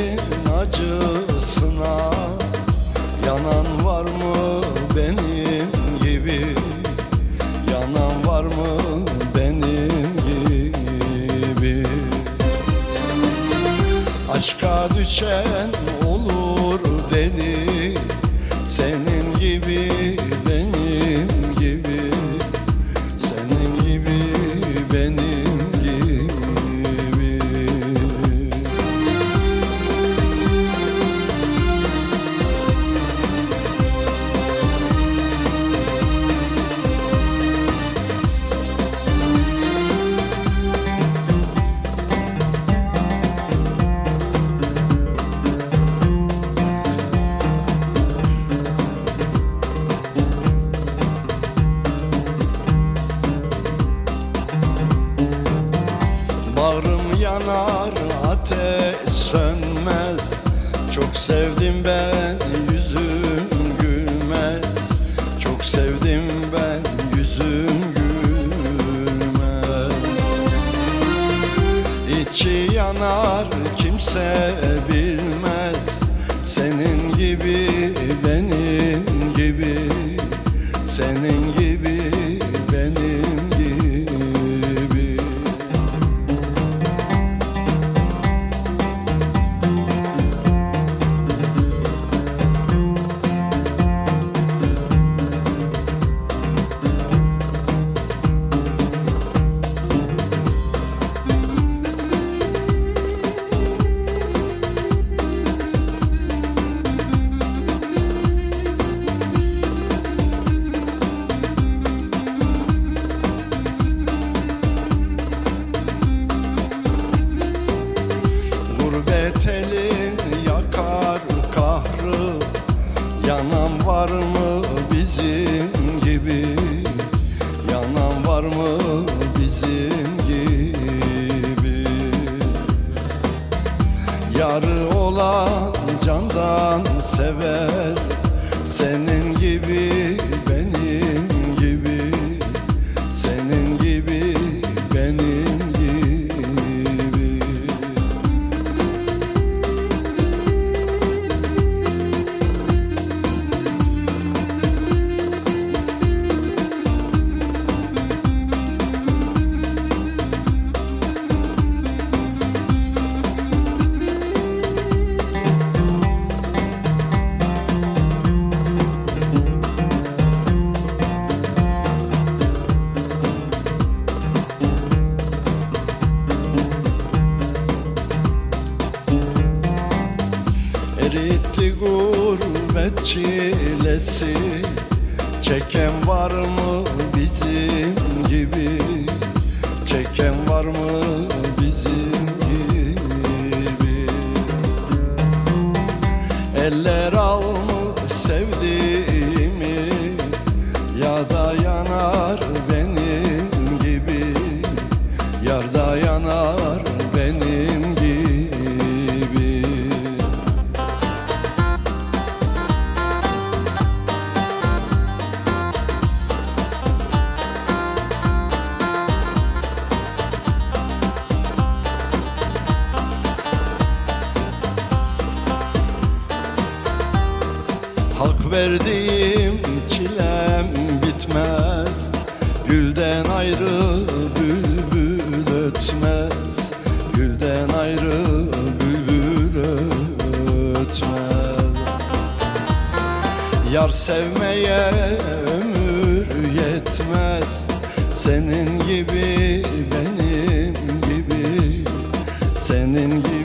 Senin acısına Yanan var mı benim gibi? Yanan var mı benim gibi? Aşka düşen Çok sevdim ben yüzüm gülmez. Çok sevdim ben yüzüm gülmez. İçi yanar kimse bilmez Yanan var mı bizim gibi? Yanan var mı bizim gibi? Yarı olan candan sever Senin gibi Eritti gurbet çilesi Çeken var mı bizim gibi? Çeken var mı bizim gibi? Eller almış sevdiğimi Ya da yanar benim verdiğim çilem bitmez. Gülden ayrı bülbül ötmez. Gülden ayrı bülbül ötmez. Yar sevmeye ömür yetmez. Senin gibi benim gibi. Senin gibi